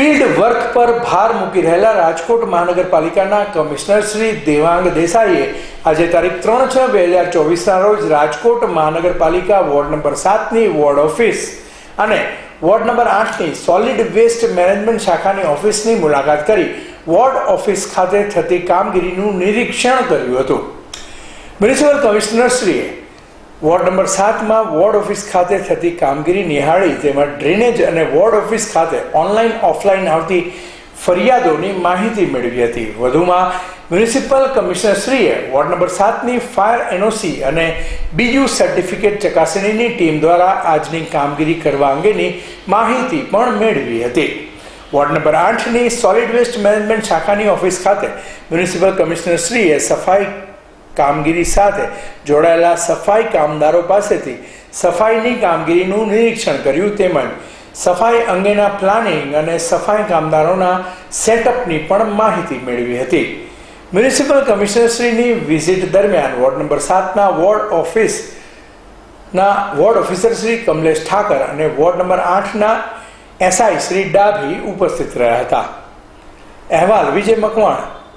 Field work પર ભાર મૂકી રહેલા રાજકોટ મહાનગરપાલિકાના કમિશનર શ્રી દેવાંગ દેસાઈએ આજે તારીખ ત્રણ છ બે હજાર ચોવીસના રોજ રાજકોટ મહાનગરપાલિકા વોર્ડ નંબર સાતની વોર્ડ ઓફિસ અને વોર્ડ નંબર આઠની સોલિડ વેસ્ટ મેનેજમેન્ટ શાખાની ઓફિસની મુલાકાત કરી વોર્ડ ઓફિસ ખાતે થતી કામગીરીનું નિરીક્ષણ કર્યું હતું. મ્યુનિસિપલ કમિશનરશ્રીએ વોર્ડ નંબર સાતમાં વોર્ડ ઓફિસ ખાતે થતી કામગીરી નિહાળી તેમાં ડ્રેનેજ અને વોર્ડ ઓફિસ ખાતે ઓનલાઈન ઓફલાઈન આવતી ફરિયાદોની માહિતી મેળવી હતી. વધુમાં મ્યુનિસિપલ કમિશનરશ્રીએ વોર્ડ નંબર સાતની ફાયર એનઓસી અને બીજું સર્ટિફિકેટ ચકાસણીની ટીમ દ્વારા આજની કામગીરી કરવા અંગેની માહિતી પણ મેળવી હતી. વોર્ડ નંબર આઠની સોલિડ વેસ્ટ મેનેજમેન્ટ શાખાની ઓફિસ ખાતે મ્યુનિસિપલ કમિશનરશ્રીએ સફાઈ કામગીરી સાથે જોડાયેલા સફાઈ કામદારો પાસેથી સફાઈની કામગીરીનું નિરીક્ષણ કર્યું તેમજ સફાઈ અંગેના પ્લાનિંગ અને સફાઈ કામદારોના સેટઅપની પણ માહિતી મેળવી હતી. મ્યુનિસિપલ કમિશનરશ્રીની વિઝિટ દરમિયાન વોર્ડ નંબર સાતના વોર્ડ ઓફિસના વોર્ડ ઓફિસર શ્રી કમલેશ ઠાકર અને વોર્ડ નંબર આઠના એસઆઈ શ્રી ડાભી ઉપસ્થિત રહ્યા હતા. અહેવાલ વિજય મકવાણ